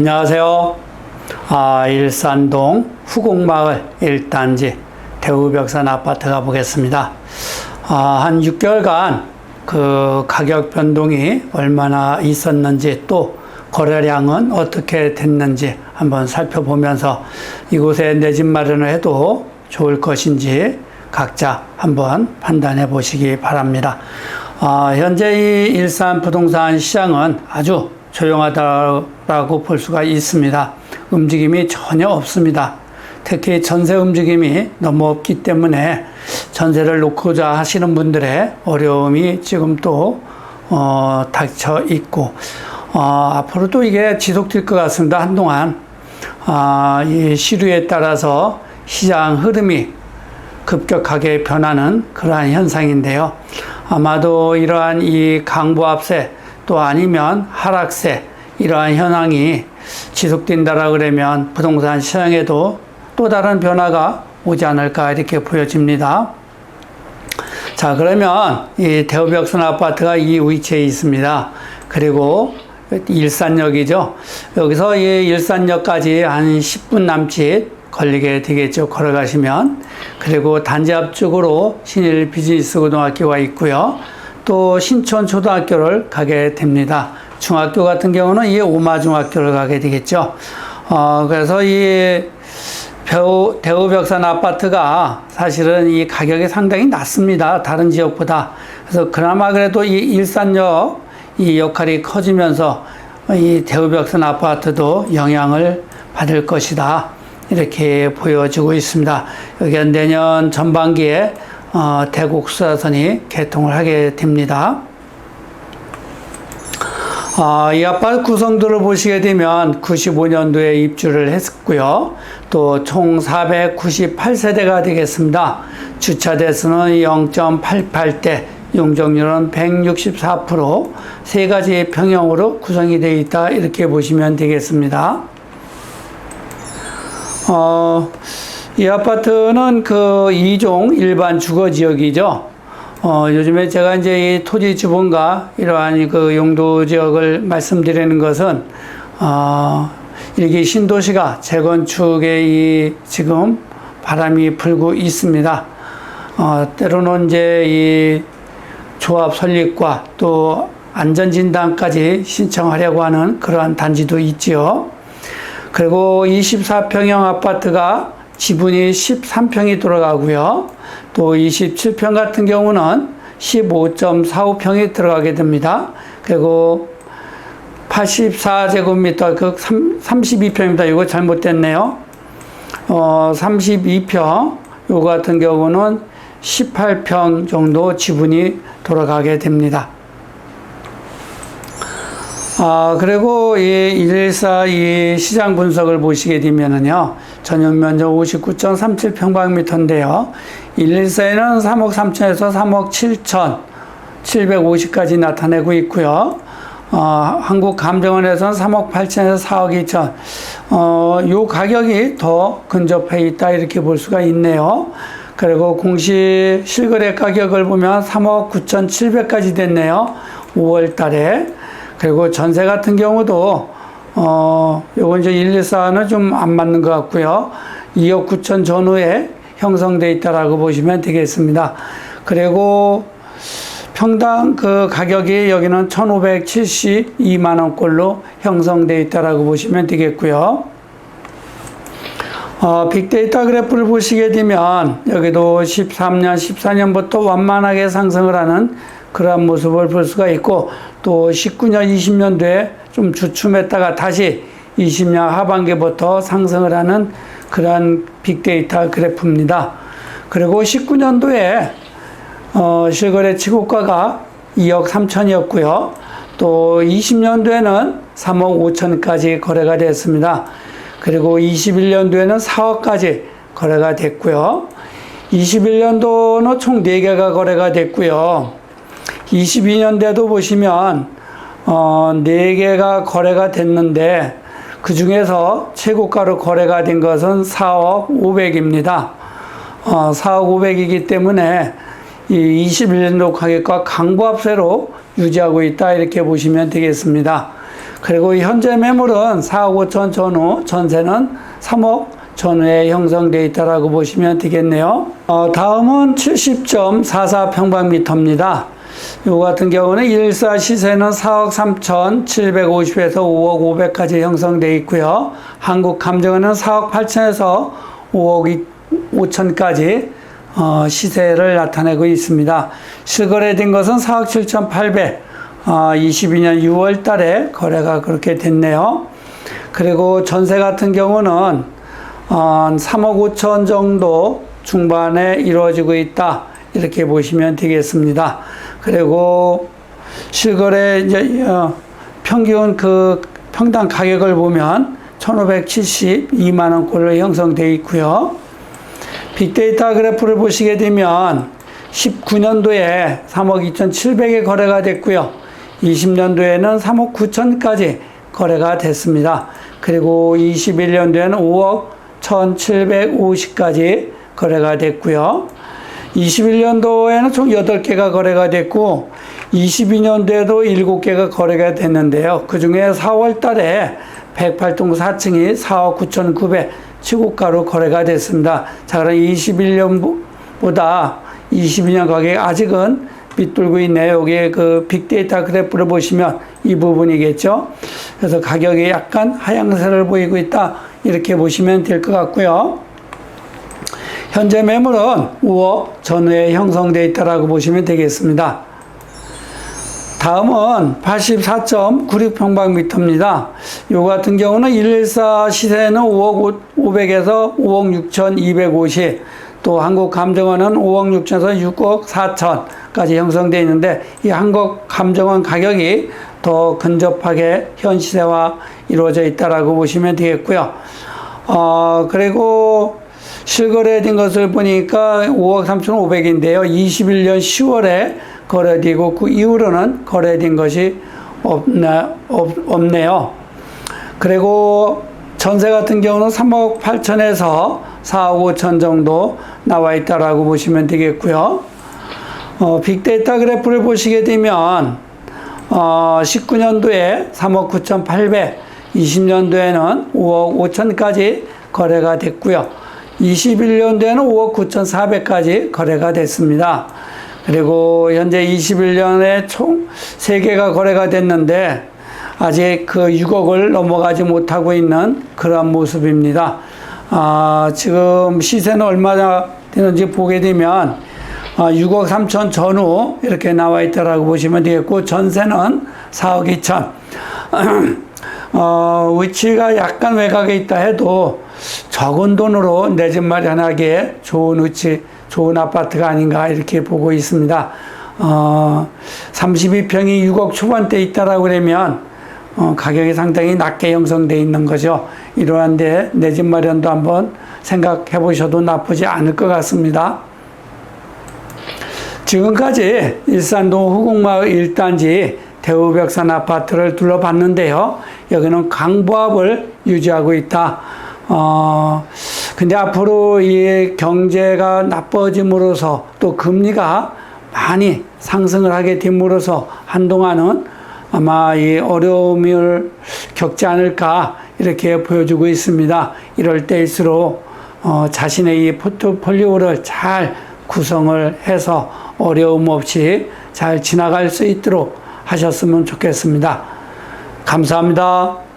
안녕하세요. 아, 일산동 후곡마을 1단지 대우벽산 아파트 가보겠습니다. 아, 한 6개월간 그 가격 변동이 얼마나 있었는지 또 거래량은 어떻게 됐는지 한번 살펴보면서 이곳에 내 집 마련을 해도 좋을 것인지 각자 한번 판단해 보시기 바랍니다. 아, 현재 이 일산 부동산 시장은 아주 조용하다라고 볼 수가 있습니다. 움직임이 전혀 없습니다. 특히 전세 움직임이 너무 없기 때문에 전세를 놓고자 하시는 분들의 어려움이 지금 또 어, 닥쳐 있고 어, 앞으로도 이게 지속될 것 같습니다. 한동안 아, 이 시류에 따라서 시장 흐름이 급격하게 변하는 그러한 현상인데요. 아마도 이러한 이 강보합세 또 아니면 하락세 이러한 현황이 지속된다라 그러면 부동산 시장에도 또 다른 변화가 오지 않을까 이렇게 보여집니다. 자 그러면 이 대우벽선 아파트가 이 위치에 있습니다. 그리고 일산역이죠. 여기서 이 일산역까지 한 10분 남짓 걸리게 되겠죠. 걸어가시면. 그리고 단지 앞쪽으로 신일 비즈니스 고등학교가 있고요. 또 신촌 초등학교를 가게 됩니다. 중학교 같은 경우는 이 오마중학교를 가게 되겠죠. 어, 그래서 이 배우, 대우벽산 아파트가 사실은 이 가격이 상당히 낮습니다. 다른 지역보다. 그래서 그나마 그래도 이 일산역 이 역할이 커지면서 이 대우벽산 아파트도 영향을 받을 것이다. 이렇게 보여지고 있습니다. 여기 내년 전반기에 어, 대국 수사선이 개통을 하게 됩니다. 어, 이 아파트 구성도를 보시게 되면 95년도에 입주를 했고요. 또 총 498세대가 되겠습니다. 주차 대수는 0.88대, 용적률은 164%, 세 가지 평형으로 구성이 되어 있다. 이렇게 보시면 되겠습니다. 어, 이 아파트는 그 2종 일반 주거 지역이죠. 어, 요즘에 제가 이제 이 토지 주분과 이러한 그 용도 지역을 말씀드리는 것은, 어, 일기 신도시가 재건축에 이 지금 바람이 불고 있습니다. 어, 때로는 이제 이 조합 설립과 또 안전진단까지 신청하려고 하는 그러한 단지도 있지요. 그리고 24평형 아파트가 지분이 13평이 들어가고요. 또 27평 같은 경우는 15.45평이 들어가게 됩니다. 그리고 84제곱미터, 그 32평입니다. 이거 잘못됐네요. 어, 32평, 요 같은 경우는 18평 정도 지분이 돌아가게 됩니다. 아, 그리고 이 114 이 시장 분석을 보시게 되면은요, 전용 면적 59.37평방미터인데요. 114에는 3억 3천에서 3억 7천 750까지 나타내고 있고요. 어, 한국감정원에서는 3억 8천에서 4억 2천. 어, 요 가격이 더 근접해 있다 이렇게 볼 수가 있네요. 그리고 공시 실거래 가격을 보면 3억 9천 7백까지 됐네요. 5월 달에. 그리고 전세 같은 경우도 어, 요거 이제 114는 좀 안 맞는 것 같고요. 2억 9천 전후에 형성돼 있다라고 보시면 되겠습니다. 그리고 평당 그 가격이 여기는 1,572만 원꼴로 형성돼 있다라고 보시면 되겠고요. 어, 빅데이터 그래프를 보시게 되면 여기도 13년, 14년부터 완만하게 상승을 하는 그러한 모습을 볼 수가 있고 또 19년, 20년도에 좀 주춤했다가 다시 20년 하반기부터 상승을 하는 그러한 빅데이터 그래프입니다. 그리고 19년도에 어, 실거래 치고가가 2억 3천이었고요. 또 20년도에는 3억 5천까지 거래가 됐습니다. 그리고 21년도에는 4억까지 거래가 됐고요. 21년도는 총 4개가 거래가 됐고요. 22년대도 보시면 어, 4개가 거래가 됐는데 그 중에서 최고가로 거래가 된 것은 4억 500입니다. 어, 4억 500이기 때문에 이 21년도 가격과 강보합세로 유지하고 있다 이렇게 보시면 되겠습니다. 그리고 현재 매물은 4억 5천 전후, 전세는 3억 전후에 형성되어 있다라고 보시면 되겠네요. 어, 다음은 70.44 평방미터입니다. 요 같은 경우는 1사 시세는 4억 3천 750에서 5억 500까지 형성되어 있고요. 한국 감정원은 4억 8천에서 5억 5천까지 어, 시세를 나타내고 있습니다. 실거래된 것은 4억 7천 8백 어, 22년 6월 달에 거래가 그렇게 됐네요. 그리고 전세 같은 경우는 어, 3억 5천 정도 중반에 이루어지고 있다. 이렇게 보시면 되겠습니다. 그리고 실거래 이제 어, 평균 그 평당 가격을 보면 1,572만 원꼴로 형성되어 있고요. 빅데이터 그래프를 보시게 되면 19년도에 3억 2,700에 거래가 됐고요. 20년도에는 3억 9천까지 거래가 됐습니다. 그리고 21년도에는 5억 1,750까지 거래가 됐고요. 21년도에는 총 8개가 거래가 됐고 22년도에도 7개가 거래가 됐는데요. 그 중에 4월 달에 108동 4층이 4억 9,900 최고가로 거래가 됐습니다. 자, 그럼 21년보다 22년 가격이 아직은 밑돌고 있네요. 여기에 그 빅데이터 그래프를 보시면 이 부분이겠죠. 그래서 가격이 약간 하향세를 보이고 있다. 이렇게 보시면 될 것 같고요. 현재 매물은 5억 전후에 형성되어 있다라고 보시면 되겠습니다. 다음은 84.96평방미터입니다. 요 같은 경우는 114 시세는 5억 500에서 5억 6,250, 또 한국감정원은 5억 6천에서 6억 4천까지 형성되어 있는데 이 한국감정원 가격이 더 근접하게 현 시세와 이루어져 있다라고 보시면 되겠고요. 어, 그리고 실거래된 것을 보니까 5억 3,500인데요. 21년 10월에 거래되고 그 이후로는 거래된 것이 없네, 없, 없네요. 그리고 전세 같은 경우는 3억 8천에서 4억 5천 정도 나와 있다라고 보시면 되겠고요. 어, 빅데이터 그래프를 보시게 되면 어, 19년도에 3억 9천 8백, 20년도에는 5억 5천까지 거래가 됐고요. 21년도에는 5억 9천 4백까지 거래가 됐습니다. 그리고 현재 21년에 총 3개가 거래가 됐는데 아직 그 6억을 넘어가지 못하고 있는 그런 모습입니다. 아, 지금 시세는 얼마나 되는지 보게 되면 아, 6억 3천 전후 이렇게 나와 있다라고 보시면 되겠고 전세는 4억 2천 어, 위치가 약간 외곽에 있다 해도 적은 돈으로 내 집 마련하기에 좋은 위치, 좋은 아파트가 아닌가 이렇게 보고 있습니다. 어, 32평이 6억 초반대 있다라고 그러면 어, 가격이 상당히 낮게 형성되어 있는 거죠. 이러한데 내 집 마련도 한번 생각해 보셔도 나쁘지 않을 것 같습니다. 지금까지 일산동 후곡마을 1단지 대우벽산 아파트를 둘러봤는데요. 여기는 강보합을 유지하고 있다. 어, 근데 앞으로 이 경제가 나빠짐으로써 또 금리가 많이 상승을 하게 됨으로써 한동안은 아마 이 어려움을 겪지 않을까 이렇게 보여주고 있습니다. 이럴 때일수록 어, 자신의 이 포트폴리오를 잘 구성을 해서 어려움 없이 잘 지나갈 수 있도록 하셨으면 좋겠습니다. 감사합니다.